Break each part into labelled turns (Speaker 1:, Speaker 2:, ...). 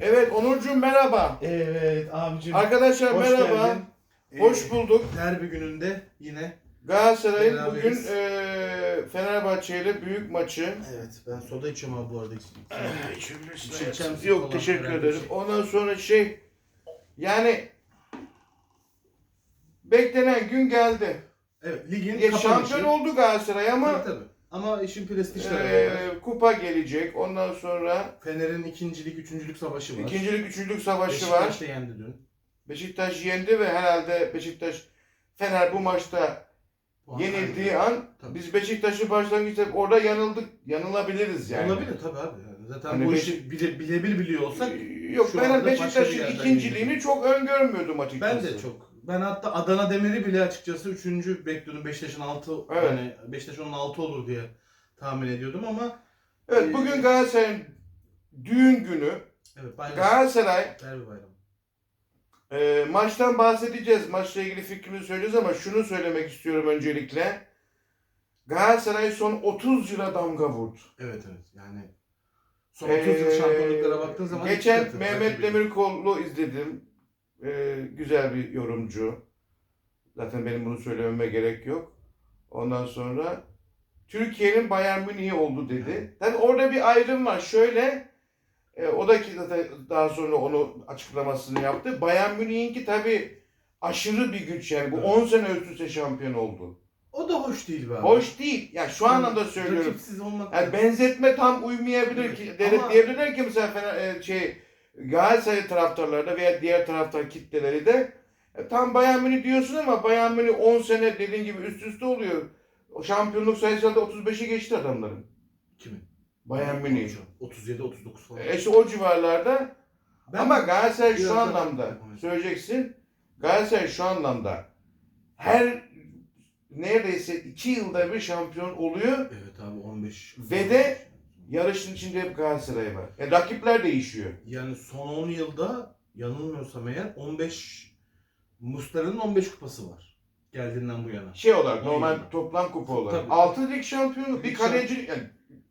Speaker 1: Evet Onurcuğum merhaba.
Speaker 2: Evet abicim.
Speaker 1: Arkadaşlar
Speaker 2: hoş
Speaker 1: merhaba.
Speaker 2: geldin.
Speaker 1: Hoş
Speaker 2: Ee,
Speaker 1: bulduk.
Speaker 2: Derbi gününde yine.
Speaker 1: Galatasaray'ın
Speaker 2: beraberiz.
Speaker 1: bugün eee Fenerbahçe ile büyük maçı.
Speaker 2: Evet ben soda içiyorum abi bu arada. Bir şey
Speaker 1: Evet.
Speaker 2: içer misin
Speaker 1: Yok
Speaker 2: falan
Speaker 1: teşekkür
Speaker 2: bir
Speaker 1: ederim.
Speaker 2: şey.
Speaker 1: Ondan sonra şey yani beklenen gün geldi.
Speaker 2: Evet ligin
Speaker 1: Ya,
Speaker 2: kapanışı.
Speaker 1: şampiyon oldu Galatasaray ama
Speaker 2: Tabii tabii. Ama işin prestij
Speaker 1: eee,
Speaker 2: tarafı.
Speaker 1: kupa gelecek. Ondan sonra
Speaker 2: Fener'in ikincilik, üçüncülük savaşı var.
Speaker 1: ikincilik, üçüncülük savaşı var.
Speaker 2: Beşiktaş da yendi dün.
Speaker 1: Beşiktaş yendi ve herhalde Beşiktaş Fener bu maçta
Speaker 2: Puan
Speaker 1: yenildiği
Speaker 2: kaybı.
Speaker 1: an
Speaker 2: Tabii.
Speaker 1: biz Beşiktaş'ın başlangıçta orada yanıldık, yanılabiliriz yani.
Speaker 2: Olabilir tabii abi. Yani zaten
Speaker 1: Hani
Speaker 2: bu
Speaker 1: Beşik-
Speaker 2: işi bile, bilebil biliyor olsak
Speaker 1: Yok
Speaker 2: şu
Speaker 1: ben
Speaker 2: anda başka bir
Speaker 1: Beşiktaş'ın
Speaker 2: yerden
Speaker 1: ikinciliğini
Speaker 2: geliyor.
Speaker 1: çok öngörmüyordum açıkçası.
Speaker 2: Ben de çok. Ben hatta Adana Demir'i bile açıkçası 3. bekliyordum. Beşiktaş'ın 6
Speaker 1: Evet.
Speaker 2: yani Beşiktaş onun 6 olur diye tahmin ediyordum ama
Speaker 1: Evet bugün Galatasaray'ın düğün günü.
Speaker 2: evet bayram.
Speaker 1: Galatasaray
Speaker 2: Derbi bayramı.
Speaker 1: e, maçtan bahsedeceğiz. Maçla ilgili fikrimizi söyleyeceğiz ama şunu söylemek istiyorum öncelikle. Galatasaray son 30 yıla damga vurdu.
Speaker 2: Evet evet yani son 30 yıl
Speaker 1: Ee,
Speaker 2: şampiyonluklara baktığın zaman
Speaker 1: Geçen Mehmet. Demirkol'u izledim. Ee, güzel bir yorumcu. Zaten benim bunu söylememe gerek yok. Ondan sonra Türkiye'nin Bayern Münih'i oldu dedi. Tabii orada bir ayrım var. Şöyle e, o da ki daha sonra onu açıklamasını yaptı. Bayern Münih'inki tabii aşırı bir güç yani. Bu
Speaker 2: Evet.
Speaker 1: 10 sene üst üste şampiyon oldu.
Speaker 2: O da hoş değil be abi.
Speaker 1: Hoş değil. Ya şu anlamda söylüyorum.
Speaker 2: Rakipsiz olmak.
Speaker 1: Yani benzetme tam uymayabilir ki.
Speaker 2: Evet, ama-
Speaker 1: diyebilirler ki mesela Fener, e, şey Galatasaray taraftarları da veya diğer taraftar kitleleri de e, tam Bayern Münih diyorsun ama Bayern Münih 10 sene dediğin gibi üst üste oluyor. O şampiyonluk sayısı da 35'i geçti adamların.
Speaker 2: Kimin?
Speaker 1: Bayern Münih.
Speaker 2: 37 39 falan.
Speaker 1: E işte o civarlarda.
Speaker 2: Ben-
Speaker 1: ama Galatasaray şu anlamda
Speaker 2: Evet.
Speaker 1: söyleyeceksin. Galatasaray şu anlamda her neredeyse 2 yılda bir şampiyon oluyor.
Speaker 2: Evet abi 15.
Speaker 1: Ve de Yarışın içinde hep Galatasaray var. Yani rakipler değişiyor.
Speaker 2: yani son 10 yılda yanılmıyorsam eğer 15 Muslera'nın 15 kupası var. Geldiğinden bu yana.
Speaker 1: Şey olarak normal
Speaker 2: yılda.
Speaker 1: toplam kupa olarak.
Speaker 2: Tabii.
Speaker 1: 6 lig şampiyonu, bir kaleci yani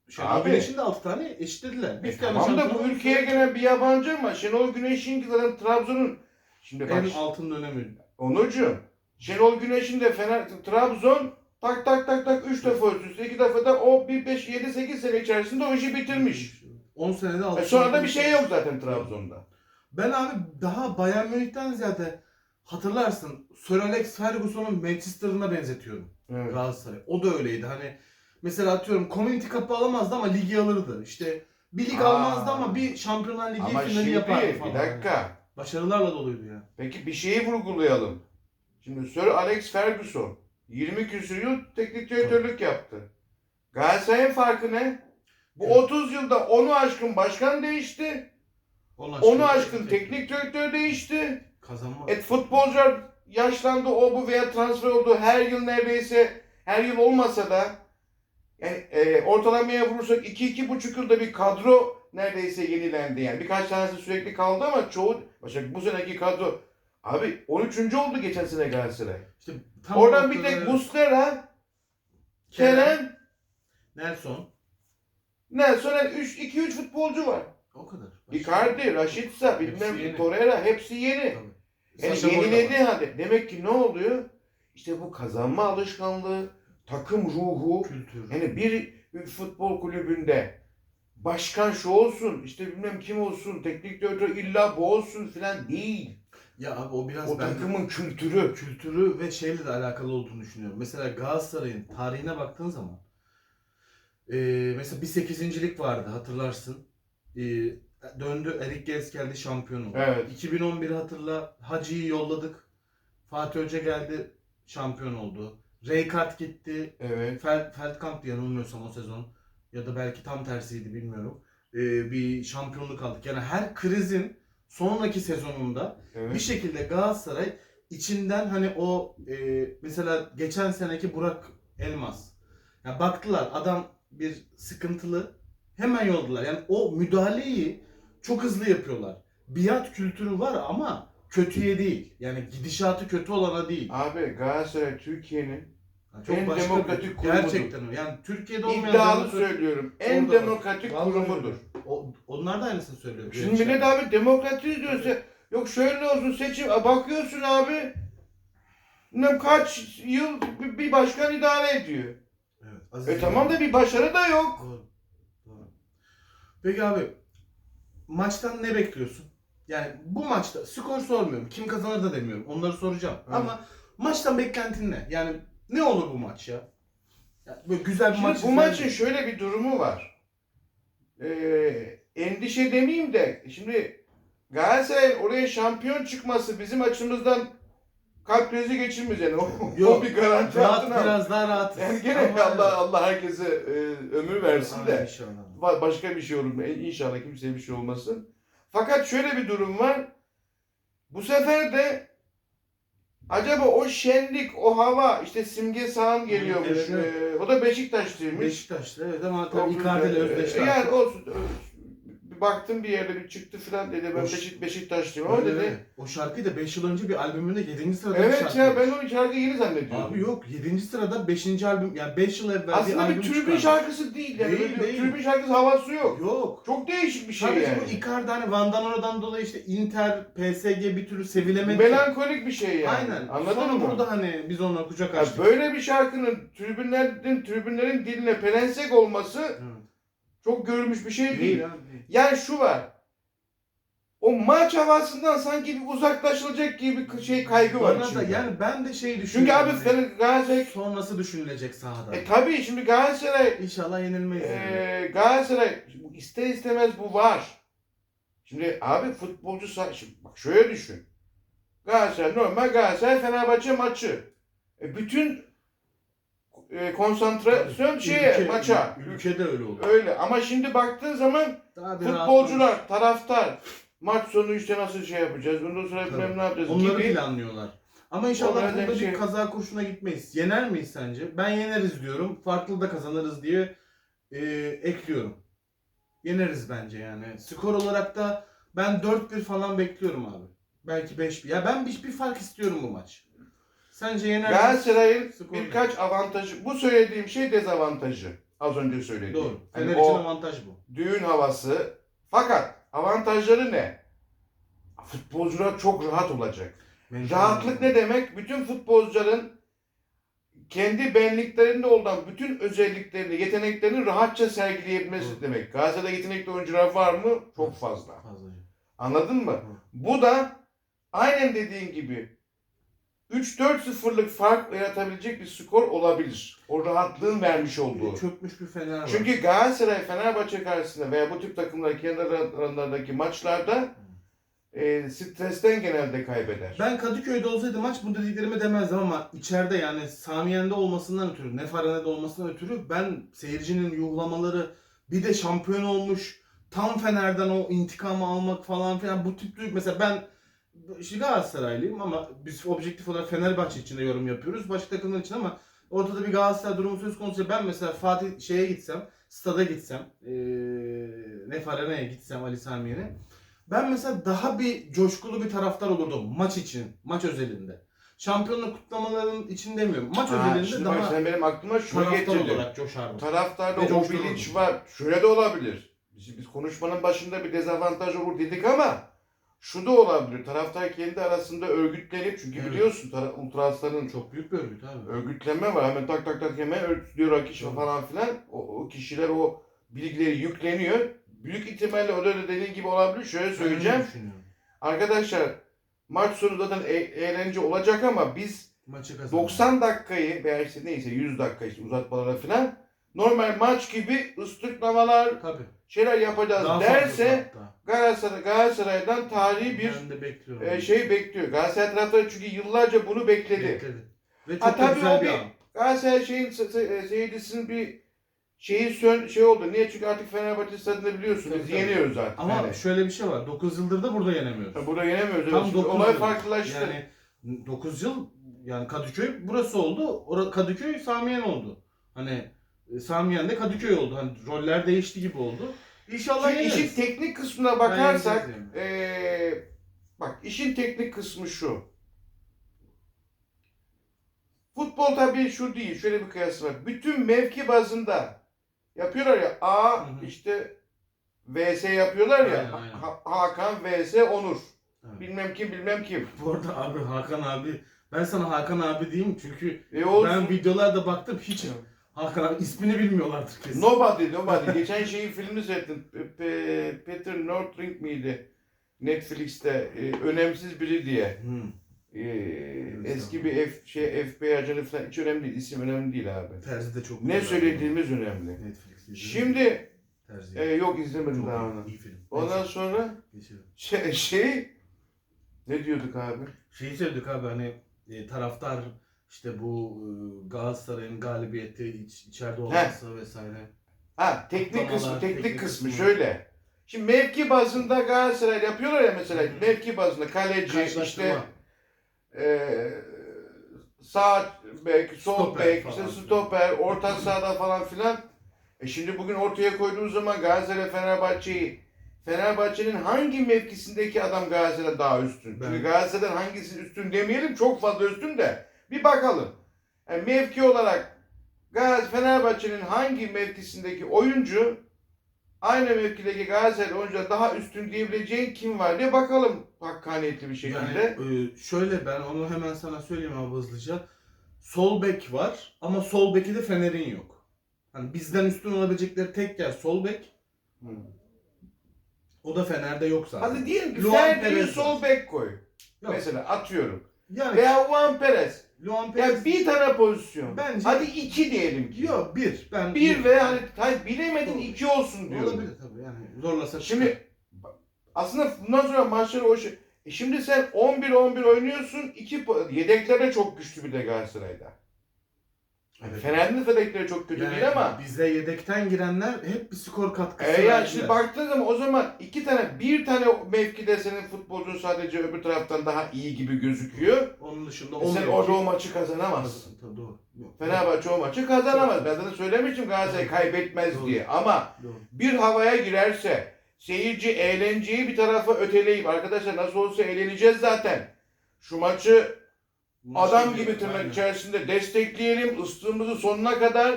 Speaker 2: Şenol
Speaker 1: Abi.
Speaker 2: Güneş'in de 6 tane eşitlediler. Bir
Speaker 1: E
Speaker 2: tane
Speaker 1: tamam da bu ülkeye gelen bir yabancı ama Şenol Güneş'in zaten Trabzon'un şimdi bak
Speaker 2: en altın dönemi.
Speaker 1: Onurcuğum Şenol Güneş'in de Fener Trabzon tak tak tak tak 3 defa üst üste 2 defa da o 1 5 7 8 sene içerisinde o işi bitirmiş.
Speaker 2: 10 senede
Speaker 1: E
Speaker 2: altın.
Speaker 1: sonra da bir şey yok zaten Trabzon'da.
Speaker 2: Ben abi daha Bayern Münih'ten ziyade hatırlarsın Sir Alex Ferguson'un Manchester'ına benzetiyorum
Speaker 1: Evet.
Speaker 2: Galatasaray. O da öyleydi. Hani mesela atıyorum Community Cup'ı alamazdı ama ligi alırdı. İşte bir lig
Speaker 1: Aa.
Speaker 2: almazdı ama bir Şampiyonlar Ligi
Speaker 1: Ama
Speaker 2: finali
Speaker 1: şimdi
Speaker 2: yapardı falan.
Speaker 1: bir dakika.
Speaker 2: Başarılarla doluydu ya.
Speaker 1: Peki bir şeyi vurgulayalım. Şimdi Sir Alex Ferguson 20 küsur yıl teknik direktörlük yaptı. Galatasaray'ın farkı ne? Bu
Speaker 2: Evet.
Speaker 1: 30 yılda onu aşkın başkan değişti.
Speaker 2: Onun
Speaker 1: Onu aşkın teknik direktör değişti.
Speaker 2: kazanma.
Speaker 1: Et futbolcular yaşlandı o bu veya transfer oldu. Her yıl neredeyse her yıl olmasa da yani e, ortalamaya vurursak 2-2,5 yılda bir kadro neredeyse yenilendi yani. Birkaç tanesi sürekli kaldı ama çoğu mesela bu seneki kadro abi 13. oldu geçen sene Galatasaray.
Speaker 2: İşte tam
Speaker 1: Oradan bir tek Muslera, Kerem,
Speaker 2: Nelson.
Speaker 1: Nelson 3 2 3 futbolcu var.
Speaker 2: O kadar. Başka-
Speaker 1: Icardi, Rashica,
Speaker 2: Hepsi
Speaker 1: bilmem
Speaker 2: yeni.
Speaker 1: Torreira hepsi yeni.
Speaker 2: Tabii.
Speaker 1: Yani yeniledi hadi. Demek ki ne oluyor? İşte bu kazanma alışkanlığı, takım ruhu.
Speaker 2: Kültür.
Speaker 1: Yani bir, bir futbol kulübünde başkan şu olsun, işte bilmem kim olsun, teknik direktör illa bu olsun filan değil.
Speaker 2: Ya abi o biraz
Speaker 1: O
Speaker 2: ben
Speaker 1: takımın kültürü.
Speaker 2: kültürü ve şeyle de alakalı olduğunu düşünüyorum. Mesela Galatasaray'ın tarihine baktığın zaman eee mesela bir sekizincilik vardı hatırlarsın. Eee, döndü Erik Gers geldi şampiyonu.
Speaker 1: Evet.
Speaker 2: 2011 hatırla Hacı'yı yolladık. Fatih Hoca geldi şampiyon oldu. Rijkaard gitti.
Speaker 1: Evet.
Speaker 2: Fel, Feldkamp yanılmıyorsam o sezon ya da belki tam tersiydi bilmiyorum. Eee, bir şampiyonluk aldık. Yani her krizin sonraki sezonunda
Speaker 1: evet.
Speaker 2: bir şekilde Galatasaray içinden hani o e, mesela geçen seneki Burak Elmas. Ya baktılar adam bir sıkıntılı hemen yolladılar. Yani o müdahaleyi çok hızlı yapıyorlar. Biat kültürü var ama kötüye değil. Yani gidişatı kötü olana değil.
Speaker 1: Abi Galatasaray Türkiye'nin en
Speaker 2: başka
Speaker 1: demokratik
Speaker 2: bir-
Speaker 1: kurumudur.
Speaker 2: Gerçekten o. Yani Türkiye'de olmayan
Speaker 1: iddialı söylüyorum en demokratik kurumudur.
Speaker 2: öyle. O, onlar da aynısını söylüyor.
Speaker 1: Şimdi millet abi demokrasi diyorsa yok şöyle olsun seçim A, bakıyorsun abi bilmem kaç yıl bir- başkan idare ediyor.
Speaker 2: Evet, Aziz
Speaker 1: E tamam da bir başarı da yok.
Speaker 2: Doğru. Doğru. Peki abi maçtan ne bekliyorsun? Yani bu maçta skor sormuyorum. Kim kazanır da demiyorum. Onları soracağım.
Speaker 1: Evet.
Speaker 2: Ama maçtan beklentin ne? Yani ne olur bu maç ya? Yani böyle güzel bir
Speaker 1: Şimdi
Speaker 2: maç.
Speaker 1: bu maçın şöyle bir durumu var. Ee, endişe demeyeyim de şimdi Galatasaray oraya şampiyon çıkması bizim açımızdan kalp krizi geçirmez yani. O, o
Speaker 2: Yok,
Speaker 1: bir garanti
Speaker 2: rahat
Speaker 1: altına.
Speaker 2: biraz daha rahatız.
Speaker 1: Yani gene
Speaker 2: Ama-
Speaker 1: Allah Allah herkese e, ömür versin de.
Speaker 2: inşallah.
Speaker 1: Ba- başka bir şey olur mu? İnşallah kimseye bir şey olmasın. Fakat şöyle bir durum var. Bu sefer de acaba o şenlik, o hava, işte Simge Sağan geliyormuş.
Speaker 2: evet, evet.
Speaker 1: Ee, o da Beşiktaşlıymış.
Speaker 2: Beşiktaş'ta evet ama tabii Icardi ile özdeşti.
Speaker 1: Yani olsun. Bir baktım bir yerde bir çıktı falan dedi. Ben. Beşik, Beşiktaşlıyım ama
Speaker 2: Öyle,
Speaker 1: dedi.
Speaker 2: öyle. O şarkıyı da 5 yıl önce bir albümünde 7. sırada bir
Speaker 1: Evet
Speaker 2: şarkı.
Speaker 1: ya ben o şarkıyı yeni zannediyorum.
Speaker 2: Abi yok 7. sırada 5. albüm yani 5 yıl evvel bir
Speaker 1: Aslında
Speaker 2: albüm
Speaker 1: bir tribün
Speaker 2: çıkardı.
Speaker 1: şarkısı değil. Yani
Speaker 2: Değil,
Speaker 1: böyle
Speaker 2: değil.
Speaker 1: Tribün şarkısı havası yok.
Speaker 2: Yok.
Speaker 1: Çok değişik bir şey
Speaker 2: Sadece
Speaker 1: yani.
Speaker 2: bu Icardi hani Van Danona'dan dolayı işte Inter, PSG bir türlü sevilemedi.
Speaker 1: Melankolik bir şey yani.
Speaker 2: Aynen.
Speaker 1: Anladın
Speaker 2: Sonra
Speaker 1: mı?
Speaker 2: burada hani biz ona kucak
Speaker 1: Ya
Speaker 2: açtık.
Speaker 1: böyle bir şarkının tribünlerin tribünlerin diline pelesenk olması
Speaker 2: Evet.
Speaker 1: Çok görülmüş bir şey değil.
Speaker 2: Değil.
Speaker 1: Yani şu var. O maç havasından sanki bir uzaklaşılacak gibi bir şey kaygı var
Speaker 2: Bana da
Speaker 1: içimde.
Speaker 2: yani ben de şey
Speaker 1: Çünkü
Speaker 2: düşünüyorum.
Speaker 1: abi
Speaker 2: hani,
Speaker 1: senin Galatasaray
Speaker 2: sonrası düşünülecek sahada.
Speaker 1: e tabii şimdi Galatasaray
Speaker 2: İnşallah yenilmeyiz. yani.
Speaker 1: e, Galatasaray bu ister istemez bu var. Şimdi abi futbolcu sa- şimdi bak şöyle düşün. Galatasaray normal Galatasaray Fenerbahçe maçı. E, bütün e, konsantrasyon şeye
Speaker 2: Ülke-
Speaker 1: maça.
Speaker 2: Ülkede öyle oldu.
Speaker 1: Öyle ama şimdi baktığın zaman
Speaker 2: Daha bir
Speaker 1: futbolcular, taraftar maç sonu işte nasıl şey yapacağız, ondan sonra
Speaker 2: Tabii.
Speaker 1: bilmem ne yapacağız
Speaker 2: Onları
Speaker 1: gibi.
Speaker 2: planlıyorlar. Ama inşallah
Speaker 1: Onlara
Speaker 2: burada
Speaker 1: da
Speaker 2: bir
Speaker 1: şey-
Speaker 2: kaza kurşuna gitmeyiz. Yener miyiz sence? Ben yeneriz diyorum. Farklı da kazanırız diye e, ekliyorum. Yeneriz bence yani. Skor olarak da ben 4-1 falan bekliyorum abi. Belki 5-1. Ya ben bir, bir fark istiyorum bu maç. Sence yener miyiz?
Speaker 1: Galatasaray'ın
Speaker 2: Skor
Speaker 1: birkaç avantajı, bu söylediğim şey dezavantajı. Az önce söylediğim.
Speaker 2: Doğru.
Speaker 1: Hani
Speaker 2: Fener
Speaker 1: o
Speaker 2: için avantaj bu.
Speaker 1: düğün havası. Fakat avantajları ne? Futbolcular çok rahat olacak. Rahatlık ne demek? Bütün futbolcuların kendi benliklerinde olan bütün özelliklerini, yeteneklerini rahatça sergileyebilmesi
Speaker 2: Doğru.
Speaker 1: demek. Galatasaray'da yetenekli oyuncular var mı? Çok fazla.
Speaker 2: Fazlaca.
Speaker 1: Anladın mı?
Speaker 2: Hı.
Speaker 1: Bu da aynen dediğin gibi 3-4-0'lık fark yaratabilecek bir skor olabilir. O rahatlığın vermiş olduğu.
Speaker 2: Çökmüş bir Fener var.
Speaker 1: Çünkü Galatasaray Fenerbahçe karşısında veya bu tip takımlar kendi aralarındaki maçlarda e, stresten genelde kaybeder.
Speaker 2: Ben Kadıköy'de olsaydı maç bu dediklerimi demezdim ama içeride yani Samiyen'de olmasından ötürü, Nefarene'de olmasından ötürü ben seyircinin yuhlamaları bir de şampiyon olmuş tam Fener'den o intikamı almak falan filan bu tip mesela ben işte Galatasaraylıyım ama biz objektif olarak Fenerbahçe için de yorum yapıyoruz. Başka takımlar için ama ortada bir Galatasaray durumu söz konusu. Ben mesela Fatih şeye gitsem, stada gitsem, ee, Nefarene'ye gitsem Ali Samiyen'e ben mesela daha bir coşkulu bir taraftar olurdum maç için, maç özelinde. Şampiyonluk kutlamaların için demiyorum. Maç
Speaker 1: Ha,
Speaker 2: özelinde
Speaker 1: şimdi bak
Speaker 2: daha
Speaker 1: sen benim aklıma şunu getirdin.
Speaker 2: olarak coşardım.
Speaker 1: Taraftarda o bilinç var. Şöyle de olabilir. Biz, biz konuşmanın başında bir dezavantaj olur dedik ama şu da olabilir. Taraftar kendi arasında örgütlenip çünkü
Speaker 2: Evet.
Speaker 1: biliyorsun Ultrasların
Speaker 2: Çok büyük bir örgüt abi.
Speaker 1: örgütlenme var. Hemen tak tak tak hemen örgütlüyor kişi
Speaker 2: Tabii.
Speaker 1: falan filan. O, o kişiler o bilgileri yükleniyor. Büyük ihtimalle o da dediğin gibi olabilir. Şöyle söyleyeceğim. Arkadaşlar maç sonu zaten e- eğlence olacak ama biz
Speaker 2: Maçı kazandı.
Speaker 1: 90 dakikayı veya işte neyse 100 dakika işte uzatmalara falan normal maç gibi ıslıklamalar
Speaker 2: Tabii.
Speaker 1: şeyler yapacağız
Speaker 2: Daha
Speaker 1: derse
Speaker 2: hatta.
Speaker 1: Galatasaray, Galatasaray'dan tarihi bir
Speaker 2: ben de bekliyorum.
Speaker 1: e, şey bekliyor. Galatasaray taraftarı çünkü yıllarca bunu bekledi.
Speaker 2: Bekledi. Ve çok
Speaker 1: Ha,
Speaker 2: da
Speaker 1: tabii
Speaker 2: güzel
Speaker 1: o
Speaker 2: bir
Speaker 1: bir-
Speaker 2: an.
Speaker 1: Galatasaray şeyin se- se- e, seyircisinin bir şeyi sön şey oldu. Niye? Çünkü artık Fenerbahçe stadında biliyorsun
Speaker 2: Tabii,
Speaker 1: biz
Speaker 2: tabii.
Speaker 1: yeniyoruz artık.
Speaker 2: Ama
Speaker 1: yani.
Speaker 2: şöyle bir şey var. 9 yıldır da burada yenemiyoruz.
Speaker 1: Burada yenemiyoruz.
Speaker 2: Tam
Speaker 1: Şimdi
Speaker 2: dokuz
Speaker 1: olay
Speaker 2: yıl.
Speaker 1: farklılaştı.
Speaker 2: Yani 9 yıl yani Kadıköy burası oldu. Ora Kadıköy Samiyen oldu. Hani Samiyen de Kadıköy oldu. Hani roller değişti gibi oldu. İnşallah yeneriz.
Speaker 1: işin teknik kısmına
Speaker 2: Ben
Speaker 1: bakarsak
Speaker 2: yeneceğiz
Speaker 1: eee, bak işin teknik kısmı şu. Futbol tabii şu değil. Şöyle bir kıyas var. Bütün mevki bazında yapıyorlar ya A
Speaker 2: Hı hı.
Speaker 1: işte VS yapıyorlar ya.
Speaker 2: Aynen, aynen.
Speaker 1: Ha- Hakan VS Onur.
Speaker 2: Evet.
Speaker 1: Bilmem kim bilmem kim.
Speaker 2: Bu arada abi Hakan abi ben sana Hakan abi diyeyim çünkü
Speaker 1: E olsun.
Speaker 2: ben videolarda baktım hiç Hakan ismini bilmiyorlardır kesin.
Speaker 1: Nobody, Nobody. Geçen şeyin filmini seyrettim. Pe- Pe- Peter Northring miydi? Netflix'te e, önemsiz biri diye.
Speaker 2: Hmm.
Speaker 1: E, eski bir F, şey FBI ajanı falan hiç önemli değil. İsim önemli değil abi.
Speaker 2: Terzi de çok
Speaker 1: Ne
Speaker 2: güzel.
Speaker 1: söylediğimiz önemli.
Speaker 2: Netflix izledin mi?
Speaker 1: Şimdi
Speaker 2: Terzi.
Speaker 1: e, yok izlemedim daha onu.
Speaker 2: iyi film.
Speaker 1: Ondan
Speaker 2: Neyse,
Speaker 1: sonra
Speaker 2: geçelim.
Speaker 1: şey, şey ne diyorduk abi?
Speaker 2: Şeyi söyledik abi hani e, taraftar işte bu e, Galatasaray'ın galibiyeti iç, içeride olması vesaire.
Speaker 1: Ha teknik
Speaker 2: Kutlamalar,
Speaker 1: kısmı, teknik,
Speaker 2: teknik
Speaker 1: kısmı
Speaker 2: kısmı.
Speaker 1: şöyle. Şimdi mevki bazında Galatasaray yapıyorlar ya mesela
Speaker 2: Hı
Speaker 1: mevki bazında kaleci işte
Speaker 2: Karşılaştırma.
Speaker 1: e, sağ bek, sol
Speaker 2: Stoper
Speaker 1: bek,
Speaker 2: falan
Speaker 1: işte
Speaker 2: filan.
Speaker 1: stoper, orta sahada falan filan. E şimdi bugün ortaya koyduğumuz zaman Galatasaray Fenerbahçe'yi Fenerbahçe'nin hangi mevkisindeki adam Galatasaray daha üstün?
Speaker 2: Ben-
Speaker 1: Çünkü Galatasaray'dan hangisi üstün demeyelim çok fazla üstün de bir bakalım. Yani mevki olarak Galatasaray Fenerbahçe'nin hangi mevkisindeki oyuncu aynı mevkideki Galatasaray oyuncuya daha üstün diyebileceğin kim var diye bakalım hakkaniyetli bir şekilde.
Speaker 2: Yani e, şöyle ben onu hemen sana söyleyeyim abi hızlıca. Sol bek var ama sol beki de Fener'in yok. Hani bizden üstün olabilecekleri tek yer sol bek.
Speaker 1: Hı.
Speaker 2: O da Fener'de yok zaten.
Speaker 1: Hadi diyelim ki
Speaker 2: Luan
Speaker 1: Ferdi'yi sol bek koy.
Speaker 2: Yok.
Speaker 1: Mesela atıyorum.
Speaker 2: Yani
Speaker 1: Veya Juan Perez.
Speaker 2: Luan Perez
Speaker 1: Yani bir tane pozisyon.
Speaker 2: Bence-
Speaker 1: Hadi iki diyelim ki.
Speaker 2: yok bir. Ben
Speaker 1: Bir ve hani hayır, bilemedin iki olsun diyorum.
Speaker 2: olabilir tabii yani zorlasak
Speaker 1: Şimdi aslında bundan sonra maçları o şey. E şimdi sen 11-11 oynuyorsun. iki po- yedekler de çok güçlü bir de Galatasaray'da. Yani
Speaker 2: Evet.
Speaker 1: Fener'in de yedekleri çok kötü
Speaker 2: Yani
Speaker 1: değil ama.
Speaker 2: bize yedekten girenler hep bir skor katkısı
Speaker 1: E ya
Speaker 2: verdiler.
Speaker 1: şimdi baktığın zaman o zaman iki tane bir tane mevkide senin futbolcun sadece öbür taraftan daha iyi gibi gözüküyor.
Speaker 2: Onun dışında
Speaker 1: E sen o maçı kazanamazsın.
Speaker 2: Tabii doğru.
Speaker 1: Fenerbahçe o maçı kazanamaz. Ben sana söylemiştim Galatasaray kaybetmez
Speaker 2: Doğru.
Speaker 1: diye. Ama
Speaker 2: Doğru.
Speaker 1: bir havaya girerse seyirci eğlenceyi bir tarafa öteleyip arkadaşlar nasıl olsa eğleneceğiz zaten. Şu maçı adam gibi tırnak
Speaker 2: Aynen.
Speaker 1: içerisinde destekleyelim ıstığımızı sonuna kadar.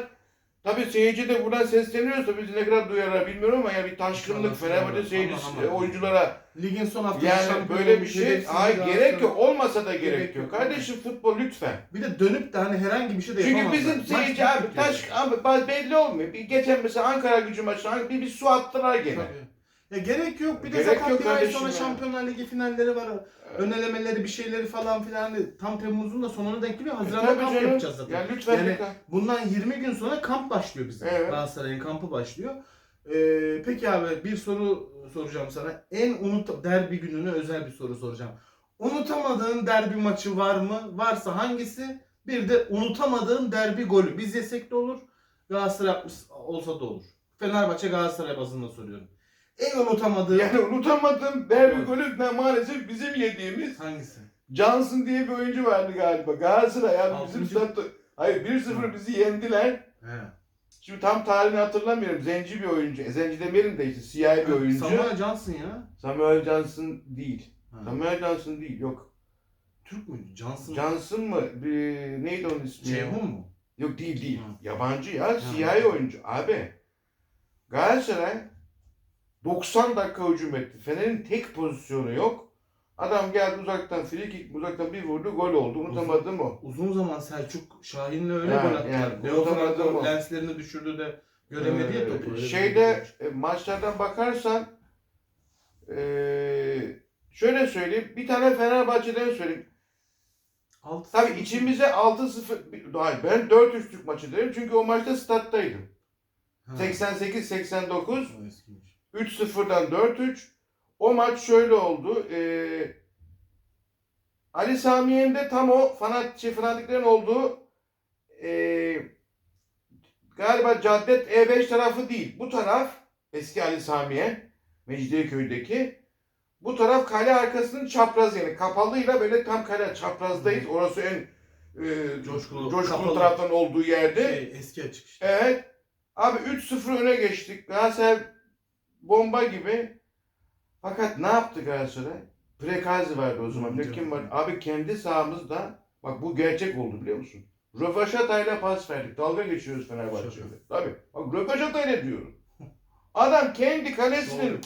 Speaker 1: Tabii seyirci de buradan sesleniyorsa bizi ne kadar duyarlar bilmiyorum ama yani bir taşkınlık Fenerbahçe seyircisi
Speaker 2: aman, aman.
Speaker 1: oyunculara
Speaker 2: Ligin son haftası
Speaker 1: yani
Speaker 2: şampiyon
Speaker 1: böyle bir şey hayır
Speaker 2: bir
Speaker 1: gerek yok olmasa da gerek,
Speaker 2: Gerek
Speaker 1: yok.
Speaker 2: yok.
Speaker 1: Kardeşim futbol lütfen.
Speaker 2: Bir de dönüp de hani herhangi bir şey de
Speaker 1: Çünkü
Speaker 2: yapamazlar.
Speaker 1: bizim
Speaker 2: Maç
Speaker 1: seyirci abi taş abi bazı belli olmuyor. Bir geçen mesela Ankara gücü maçı bir, bir su attılar gene.
Speaker 2: Tabii. Ya gerek yok. Bir de
Speaker 1: Gerek
Speaker 2: zaten
Speaker 1: yok
Speaker 2: bir ay
Speaker 1: kardeşim
Speaker 2: sonra
Speaker 1: ya.
Speaker 2: Şampiyonlar Ligi finalleri var. Önelemeleri bir şeyleri falan filan. Hani Tam Temmuz'un da sonuna denk geliyor. Haziran'da
Speaker 1: Tabii
Speaker 2: kamp
Speaker 1: canım.
Speaker 2: yapacağız zaten.
Speaker 1: Ya lütfen
Speaker 2: Yani-
Speaker 1: lütfen.
Speaker 2: Bundan 20 gün sonra kamp başlıyor bizim.
Speaker 1: Evet.
Speaker 2: Galatasaray'ın kampı başlıyor. Ee, peki abi bir soru soracağım sana. En unut derbi gününe özel bir soru soracağım. Unutamadığın derbi maçı var mı? Varsa hangisi? Bir de unutamadığın derbi golü. Biz yesek de olur. Galatasaray yapmış olsa da olur. Fenerbahçe Galatasaray bazında soruyorum. En
Speaker 1: Yani unutamadığım derbi
Speaker 2: Evet.
Speaker 1: golü de maalesef bizim yediğimiz
Speaker 2: hangisi?
Speaker 1: Johnson diye bir oyuncu vardı galiba. Galatasaray abi bizim
Speaker 2: Altıncı-
Speaker 1: statta... Hayır 1-0 bizi yendiler.
Speaker 2: He.
Speaker 1: Şimdi tam tarihini hatırlamıyorum. Zenci bir oyuncu. E, Zenci demeyelim de işte siyahi bir oyuncu.
Speaker 2: Samuel Johnson ya.
Speaker 1: Samuel Johnson değil.
Speaker 2: Ha.
Speaker 1: Samuel Johnson değil yok.
Speaker 2: Türk müydü? Johnson.
Speaker 1: Johnson mı? Bir, neydi onun ismi?
Speaker 2: Ceyhun mu?
Speaker 1: Yok değil değil.
Speaker 2: Ha.
Speaker 1: Yabancı ya. Siyahi oyuncu. Abi. Galatasaray 90 dakika hücum etti. Fener'in tek pozisyonu yok. Adam geldi uzaktan free kick uzaktan bir vurdu gol oldu. Unutamadım o.
Speaker 2: Uzun zaman Selçuk Şahin'le öyle
Speaker 1: Ha,
Speaker 2: gol attılar.
Speaker 1: yani
Speaker 2: Leo
Speaker 1: unutamadım
Speaker 2: Franco
Speaker 1: o.
Speaker 2: lenslerini düşürdü de göremedi ya topu.
Speaker 1: Ee,
Speaker 2: bir
Speaker 1: şeyde
Speaker 2: şey.
Speaker 1: e, maçlardan bakarsan ee, şöyle söyleyeyim. Bir tane Fenerbahçe'den söyleyeyim.
Speaker 2: Altı
Speaker 1: Tabii içimize 6-0 bir- hayır, ben 4-3'lük maçı derim. Çünkü o maçta stat'taydım.
Speaker 2: Ha,
Speaker 1: 88-89
Speaker 2: o eskiymiş.
Speaker 1: 3-0'dan 4-3. O maç şöyle oldu. Ee, Ali Samiye'nin de tam o fanat, şey, fanatiklerin olduğu ee, galiba Caddet E5 tarafı değil. Bu taraf eski Ali Samiye Mecidiyeköy'deki bu taraf kale arkasının çaprazı yani kapalıyla böyle tam kale çaprazdayız. Orası en e,
Speaker 2: Coşkulu,
Speaker 1: coşkulu taraftan olduğu yerde.
Speaker 2: Şey, eski açık işte.
Speaker 1: Evet. Abi 3-0 öne geçtik. Galatasaray bomba gibi. Fakat ne yaptı Galatasaray? Prekazi vardı o zaman. Bir kim var? Abi kendi sahamızda bak bu gerçek oldu biliyor musun? Rövaşatayla pas verdik. Dalga geçiyoruz Fenerbahçe'yle.
Speaker 2: Şaka.
Speaker 1: Tabii. Bak rövaşatayla diyorum. Adam kendi kalesinin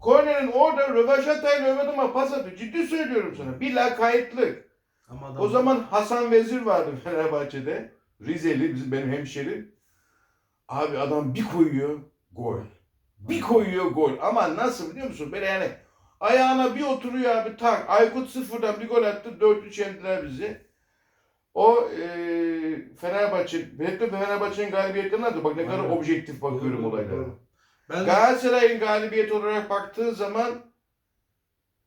Speaker 1: kornerin orada rövaşatayla Ömer'e pas atıyor. Ciddi söylüyorum sana. Bir lakaytlık.
Speaker 2: Ama
Speaker 1: O zaman Hasan Vezir vardı Fenerbahçe'de. Rizeli, bizim benim hemşerim. Abi adam bir koyuyor, gol. Bir koyuyor, gol. Ama nasıl biliyor musun? Böyle yani ayağına bir oturuyor abi tak. Aykut sıfırdan bir gol attı. 4-3 yendiler bizi. O e, Fenerbahçe, Fenerbahçe'nin galibiyetlerine adı. Bak ne kadar
Speaker 2: Aynen.
Speaker 1: objektif bakıyorum
Speaker 2: Doğru,
Speaker 1: olaylara.
Speaker 2: doğru. Ben
Speaker 1: Galatasaray'ın galibiyeti olarak baktığın zaman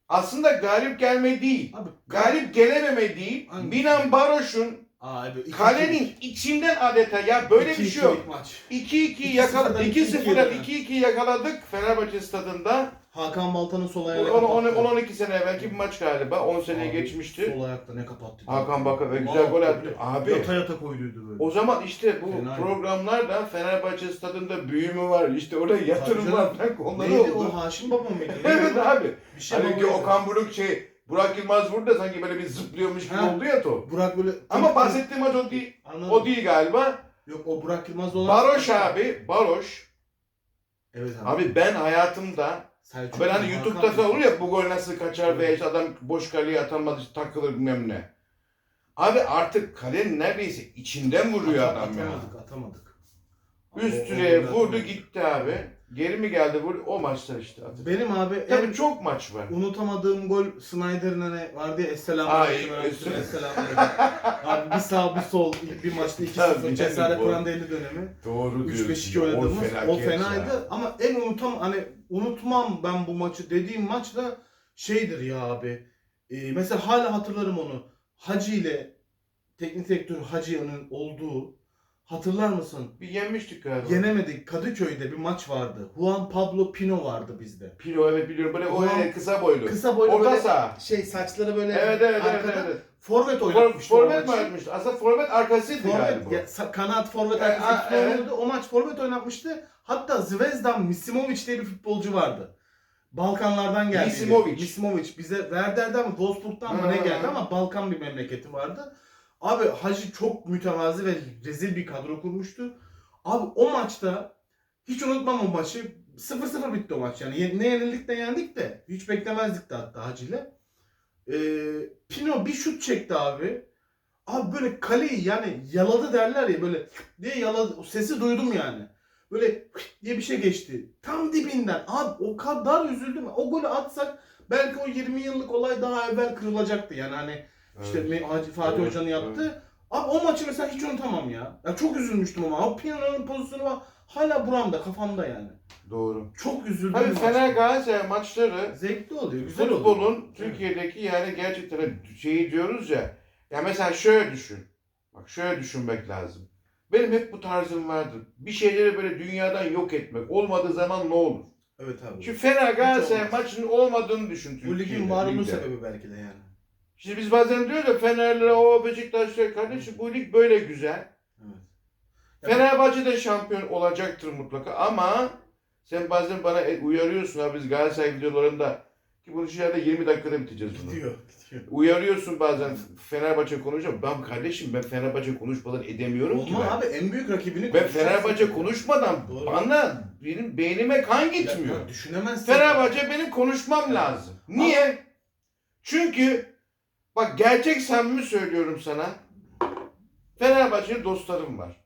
Speaker 1: aslında galip gelme değil.
Speaker 2: abi
Speaker 1: Galip gelememe değil.
Speaker 2: Aynen.
Speaker 1: Milan Baroş'un
Speaker 2: abi iki-
Speaker 1: kalenin içinden adeta ya böyle
Speaker 2: iki-
Speaker 1: bir
Speaker 2: iki
Speaker 1: şey yok.
Speaker 2: ilk maç.
Speaker 1: 2-2
Speaker 2: İki
Speaker 1: yakaladık.
Speaker 2: sıfırdan
Speaker 1: 2-0'dan
Speaker 2: 2-2
Speaker 1: 2-2 yakaladık Fenerbahçe stadında.
Speaker 2: Hakan Baltan'ın sol ayağıyla
Speaker 1: 10-12 sene evvelki bir maç galiba. 10 seneye
Speaker 2: Abi,
Speaker 1: geçmişti.
Speaker 2: Sol ayakta ne kapattı.
Speaker 1: Hakan Bakar ve güzel gol attı. Abi
Speaker 2: Yata yata koyduydu böyle.
Speaker 1: o zaman işte bu
Speaker 2: Fena.
Speaker 1: programlarda Fenerbahçe stadında büyü mü var? İşte orada yatırım
Speaker 2: Tabii
Speaker 1: var
Speaker 2: canım.
Speaker 1: falan konuları
Speaker 2: Neydi
Speaker 1: oldu.
Speaker 2: o Haşim Baba mıydı?
Speaker 1: Evet abi.
Speaker 2: Bir şey
Speaker 1: Hani. Okan Buruk şey Burak Yılmaz vurdu da sanki böyle bir zıplıyormuş gibi
Speaker 2: Ha.
Speaker 1: oldu ya top.
Speaker 2: Burak böyle...
Speaker 1: Ama bahsettiğim maç o değil.
Speaker 2: Anladım.
Speaker 1: O değil galiba.
Speaker 2: Yok o Burak Yılmaz olan...
Speaker 1: Baroş abi, Baroş.
Speaker 2: Evet abi.
Speaker 1: Abi ben hayatımda
Speaker 2: Selçuk
Speaker 1: ben hani
Speaker 2: Hakan
Speaker 1: YouTube'da falan olur ya bu gol nasıl kaçar veya işte adam boş kaleye atamadı takılır bilmem ne. Abi artık kalenin neredeyse içinden vuruyor
Speaker 2: At-
Speaker 1: adam ya.
Speaker 2: Atamadık atamadık.
Speaker 1: Üstüne
Speaker 2: o- o-
Speaker 1: vurdu gitti abi. Geri mi geldi vurdu o maçlar işte. Artık.
Speaker 2: Benim abi en
Speaker 1: Tabii çok maç var.
Speaker 2: unutamadığım gol Snyder'ın hani vardı ya Esselamu
Speaker 1: Ay, Esselamu
Speaker 2: Aleyküm. Abi bir sağ bir sol bir maçta 2-0
Speaker 1: Tabii,
Speaker 2: cesaret
Speaker 1: yani bu-
Speaker 2: Kur'an deli dönemi.
Speaker 1: Doğru
Speaker 2: 3-5-2 oynadığımız o, fenaydı ama en unutam hani unutmam ben bu maçı dediğim maç da şeydir ya abi. Ee, mesela hala hatırlarım onu. Hacı ile teknik direktör Hacı'nın olduğu hatırlar mısın?
Speaker 1: Bir yenmiştik galiba.
Speaker 2: Yenemedik. Kadıköy'de bir maç vardı. Juan Pablo Pino vardı bizde.
Speaker 1: Pilo evet biliyorum böyle o
Speaker 2: Ulan,
Speaker 1: evet, kısa boylu.
Speaker 2: Kısa boylu
Speaker 1: Orta
Speaker 2: böyle
Speaker 1: saha.
Speaker 2: şey saçları böyle
Speaker 1: Evet evet evet.
Speaker 2: arkada
Speaker 1: evet.
Speaker 2: forvet
Speaker 1: For,
Speaker 2: oynatmıştı o
Speaker 1: forvet mi
Speaker 2: maçı.
Speaker 1: Aslında forvet arkasıydı
Speaker 2: Forvet,
Speaker 1: galiba.
Speaker 2: ya, sa- kanat forvet
Speaker 1: E,
Speaker 2: arkası
Speaker 1: a- evet.
Speaker 2: oynuyordu. O maç forvet oynatmıştı. Hatta Zvezdan Misimovic diye bir futbolcu vardı. Balkanlardan geldi.
Speaker 1: Misimovic.
Speaker 2: Misimovic. Bize Werder'den mi Wolfsburg'dan mı ne
Speaker 1: Ha.
Speaker 2: geldi ama Balkan bir memleketi vardı. Abi Hacı çok mütevazi ve rezil bir kadro kurmuştu. Abi o maçta hiç unutmam o maçı. 0-0 bitti o maç yani. Ne yenildik ne yendik de. Hiç beklemezdik de hatta Hacı ile. Ee, Pino bir şut çekti abi. Abi böyle kaleyi yani yaladı derler ya böyle diye yaladı. O sesi duydum yani. Böyle diye bir şey geçti. Tam dibinden. Abi o kadar üzüldüm. O golü atsak belki o 20 yıllık olay daha evvel kırılacaktı. Yani hani işte. Me- Hacı Fatih
Speaker 1: Evet,
Speaker 2: Hoca'nın yaptı. Abi o maçı mesela hiç unutamam ya. ya çok üzülmüştüm ama. O Pino'nun pozisyonu var. Hala buramda, kafamda yani.
Speaker 1: Doğru.
Speaker 2: Çok üzüldüm.
Speaker 1: Tabii Fener. Galatasaray maçları
Speaker 2: Zevkli oluyor, güzel oluyor.
Speaker 1: futbolun Türkiye'deki yani gerçekten hani şeyi diyoruz ya. Ya mesela şöyle düşün. Bak şöyle düşünmek lazım. Benim hep bu tarzım vardır. Bir şeyleri böyle dünyadan yok etmek. Olmadığı zaman ne olur?
Speaker 2: Evet abi.
Speaker 1: Şimdi Fener Galatasaray
Speaker 2: olmaz.
Speaker 1: maçının olmadığını düşün
Speaker 2: bu
Speaker 1: Türkiye'de.
Speaker 2: ligin varoluğu
Speaker 1: ligde.
Speaker 2: sebebi belki de yani.
Speaker 1: Şimdi biz bazen diyoruz ya Fenerlere o Beşiktaşlar kardeşim bu lig böyle güzel.
Speaker 2: Evet.
Speaker 1: Fenerbahçe de şampiyon olacaktır mutlaka ama sen bazen bana e, uyarıyorsun abi biz Galatasaray videolarında ki bunu içeride 20 dakikada biteceğiz bunu.
Speaker 2: Gidiyor, gidiyor.
Speaker 1: Uyarıyorsun bazen Fenerbahçe konuşuyor. Ben kardeşim ben Fenerbahçe konuşmadan edemiyorum ki
Speaker 2: Olma
Speaker 1: ben.
Speaker 2: abi en büyük rakibini
Speaker 1: Ben. Fenerbahçe konuşmadan
Speaker 2: Doğru.
Speaker 1: bana benim beynime kan gitmiyor.
Speaker 2: Ya, ya düşünemezsin.
Speaker 1: Fenerbahçe benim konuşmam lazım. Niye? Çünkü bak gerçek samimi söylüyorum sana. Fenerbahçeli dostlarım var.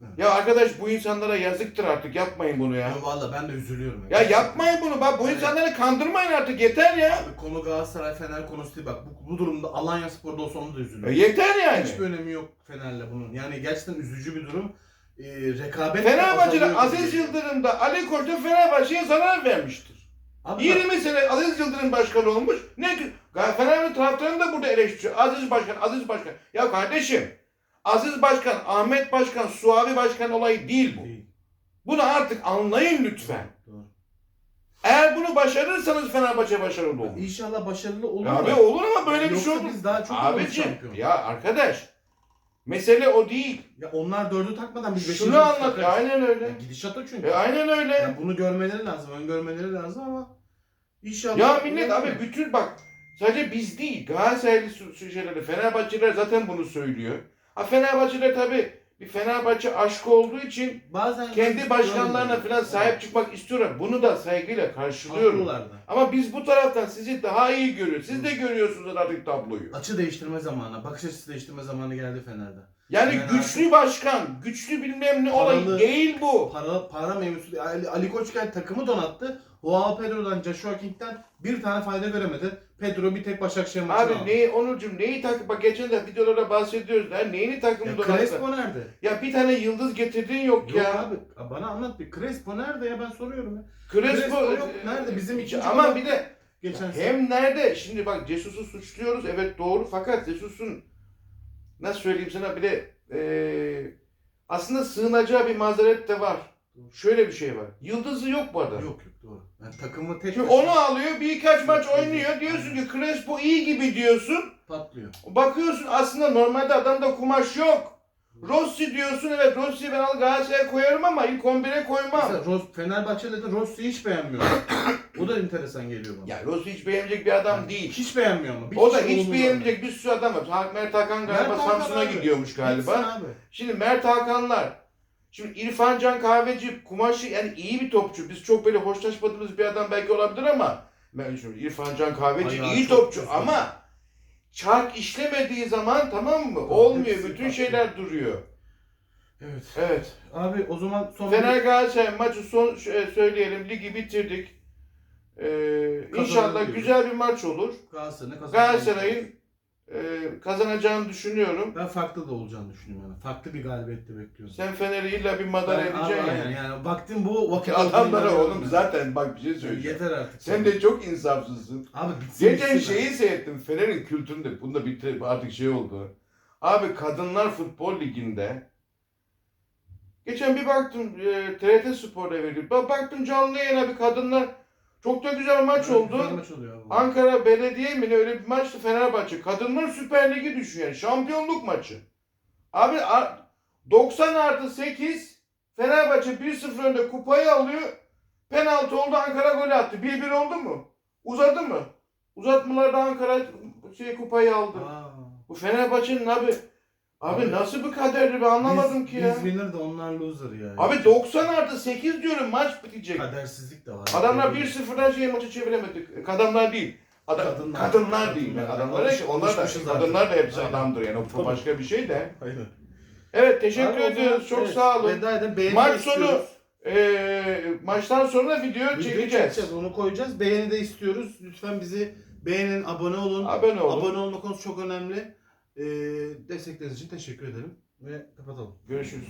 Speaker 2: Evet.
Speaker 1: Ya arkadaş bu insanlara yazıktır artık yapmayın bunu ya.
Speaker 2: Ya valla ben de üzülüyorum.
Speaker 1: Ya yapmayın bunu bak bu
Speaker 2: Evet.
Speaker 1: insanları kandırmayın artık yeter ya.
Speaker 2: Abi konu Galatasaray Fener konusu değil bak bu, bu durumda Alanya Spor'da olsa onu da
Speaker 1: Ya
Speaker 2: üzülüyorum.
Speaker 1: yeter yani.
Speaker 2: Hiçbir önemi yok Fener'le bunun. Yani gerçekten üzücü bir durum. Ee, rekabet
Speaker 1: Fenerbahçe'de Aziz
Speaker 2: gibi.
Speaker 1: Yıldırım da Ali Koç da Fenerbahçe'ye zarar vermiştir.
Speaker 2: Abi bak,
Speaker 1: 20 sene Aziz Yıldırım başkan olmuş. Ne? Fenerbahçe taraftarını da burada eleştiriyor. Aziz Başkan, Aziz Başkan. Ya kardeşim Aziz Başkan, Ahmet Başkan, Suavi Başkan olayı değil bu.
Speaker 2: Değil.
Speaker 1: Bunu artık anlayın lütfen.
Speaker 2: Doğru.
Speaker 1: Eğer bunu başarırsanız Fenerbahçe başarılı olur.
Speaker 2: İnşallah başarılı olur.
Speaker 1: Abi
Speaker 2: da-
Speaker 1: olur ama böyle bir şey olur.
Speaker 2: biz daha çok
Speaker 1: Abicim
Speaker 2: şampiyon.
Speaker 1: ya arkadaş mesele o değil.
Speaker 2: Ya onlar dördü takmadan biz beşinci
Speaker 1: Şunu anlat.
Speaker 2: takarız.
Speaker 1: Aynen
Speaker 2: Ya
Speaker 1: öyle.
Speaker 2: gidişat o çünkü.
Speaker 1: E, aynen öyle.
Speaker 2: Ya bunu görmeleri lazım, öngörmeleri lazım ama inşallah.
Speaker 1: Ya millet abi bütün bak sadece biz değil Galatasaraylı su- su- şeyleri Fenerbahçeliler zaten bunu söylüyor. Ha Fenerbahçeliler tabi bir Fenerbahçe aşkı olduğu için
Speaker 2: Bazen
Speaker 1: kendi başkanlarına falan sahip çıkmak istiyorlar. Bunu da saygıyla karşılıyorum. Ama biz bu taraftan sizi daha iyi görüyoruz. Siz de görüyorsunuz artık tabloyu.
Speaker 2: Açı değiştirme zamanı, bakış açısı değiştirme zamanı geldi Fener'de.
Speaker 1: Yani
Speaker 2: Yani
Speaker 1: güçlü başkan, güçlü bilmem ne olay
Speaker 2: Paralı-
Speaker 1: değil bu.
Speaker 2: Para para mevzusu. Ali, Ali Koç geldi takımı donattı. Joao Pedro'dan, Joshua King'den bir tane fayda göremedi. Pedro bir tek Başakşehir maçını
Speaker 1: Abi
Speaker 2: aldı.
Speaker 1: neyi Onurcuğum neyi takip bak geçen de videolarda bahsediyoruz da neyini takımı
Speaker 2: Ya
Speaker 1: donattı?
Speaker 2: Crespo nerede?
Speaker 1: Ya bir tane yıldız getirdiğin yok,
Speaker 2: Yok
Speaker 1: ya.
Speaker 2: abi bana anlat bir. Crespo nerede ya ben soruyorum ya.
Speaker 1: Crespo,
Speaker 2: yok. Nerede? Bizim ikinci
Speaker 1: Ama bir de
Speaker 2: Geçen sene.
Speaker 1: hem nerede? Şimdi bak Cesus'u suçluyoruz. Evet doğru fakat Cesus'un nasıl söyleyeyim sana bir de eee, aslında sığınacağı bir mazeret de var. Şöyle bir şey var. Yıldızı yok bu adam.
Speaker 2: Yok yok doğru. Yani takımı tek
Speaker 1: Şimdi onu alıyor birkaç maç oynuyor. Diyorsun ki Crespo iyi gibi diyorsun.
Speaker 2: patlıyor.
Speaker 1: Bakıyorsun aslında normalde adamda kumaş yok. Rossi diyorsun evet Rossi'yi ben al Galatasaray'a koyarım ama ilk 11'e koymam.
Speaker 2: Mesela Ros, Fenerbahçe'de de Rossi'yi hiç beğenmiyor. o da enteresan geliyor bana.
Speaker 1: Ya Rossi hiç beğenecek bir adam değil.
Speaker 2: Hiç beğenmiyor ama. Bir
Speaker 1: O da hiç beğenmeyecek bir sürü adam var. Ha- Mert Hakan galiba Samsun'a gidiyormuş galiba.
Speaker 2: Abi.
Speaker 1: Şimdi Mert Hakanlar. Şimdi İrfan Can Kahveci kumaşı yani iyi bir topçu. Biz çok böyle hoşlaşmadığımız bir adam belki olabilir ama ben şimdi İrfan Can Kahveci
Speaker 2: Ayağı
Speaker 1: iyi topçu
Speaker 2: güzel.
Speaker 1: ama çark işlemediği zaman tamam mı? Olmuyor.
Speaker 2: hepsi
Speaker 1: Bütün
Speaker 2: farklı.
Speaker 1: şeyler duruyor.
Speaker 2: Evet.
Speaker 1: Evet.
Speaker 2: Abi o zaman son
Speaker 1: Fener Galatasaray maçı son şöyle söyleyelim. Ligi bitirdik. Ee, inşallah
Speaker 2: diyoruz.
Speaker 1: güzel bir maç olur.
Speaker 2: Galatasaray'ın
Speaker 1: e, kazanacağını düşünüyorum.
Speaker 2: Ben farklı da olacağını düşünüyorum yani. Farklı bir galibiyette bekliyorum.
Speaker 1: Sen Fener'i illa bir madara edeceksin.
Speaker 2: Aynen yani. Baktım bu vakit
Speaker 1: Adamlara oğlum
Speaker 2: inanıyorum.
Speaker 1: zaten bak bir şey söyleyeceğim.
Speaker 2: Yeter artık.
Speaker 1: Sen de çok insafsızsın.
Speaker 2: Abi bitsin
Speaker 1: Geçen
Speaker 2: bitsin.
Speaker 1: şeyi seyrettim. Fener'in kültüründe bunda bitti artık şey oldu. Abi kadınlar futbol liginde Geçen bir baktım e, TRT Spor'da veriliyor. Bak baktım canlı yayına bir kadınlar çok da güzel maç
Speaker 2: Evet,
Speaker 1: oldu.
Speaker 2: güzel maç oluyor abi.
Speaker 1: Ankara Belediye mi ne öyle bir maçtı Fenerbahçe. Kadınlar Süper Ligi düşüyor yani şampiyonluk maçı. Abi a- 90 artı 8 Fenerbahçe 1-0 önde kupayı alıyor. Penaltı oldu Ankara gol attı. 1-1 oldu mu? Uzadı mı? Uzatmalarda Ankara şey kupayı aldı.
Speaker 2: Aa.
Speaker 1: Bu Fenerbahçe'nin abi abi nasıl bir kaderdi ben anlamadım
Speaker 2: biz,
Speaker 1: ki ya.
Speaker 2: Biz winner de onlar loser ya.
Speaker 1: Abi 90 artı 8 diyorum maç bitecek.
Speaker 2: Kadersizlik de var.
Speaker 1: Adamlar 1-0'dan şey maçı çeviremedik. Kadınlar değil. Adam, kadınlar,
Speaker 2: Kadınlar.
Speaker 1: değil.
Speaker 2: Kadınlar.
Speaker 1: Adamlar da onlar da kadınlar da hepsi
Speaker 2: Aynen.
Speaker 1: adamdır yani o
Speaker 2: Tabii.
Speaker 1: başka bir şey de.
Speaker 2: Aynen.
Speaker 1: Evet teşekkür
Speaker 2: Abi
Speaker 1: ediyoruz. Çok
Speaker 2: evet,
Speaker 1: sağ olun.
Speaker 2: Veda edin. Beğeni
Speaker 1: Maç sonu. Ee, maçtan sonra video
Speaker 2: Video
Speaker 1: çekeceğiz.
Speaker 2: çekeceğiz. Onu koyacağız. Beğeni de istiyoruz. Lütfen bizi beğenin, abone olun.
Speaker 1: Abone olun.
Speaker 2: Abone olma konusu çok önemli. Destekleriniz için teşekkür ederim. Ve kapatalım.
Speaker 1: Görüşürüz.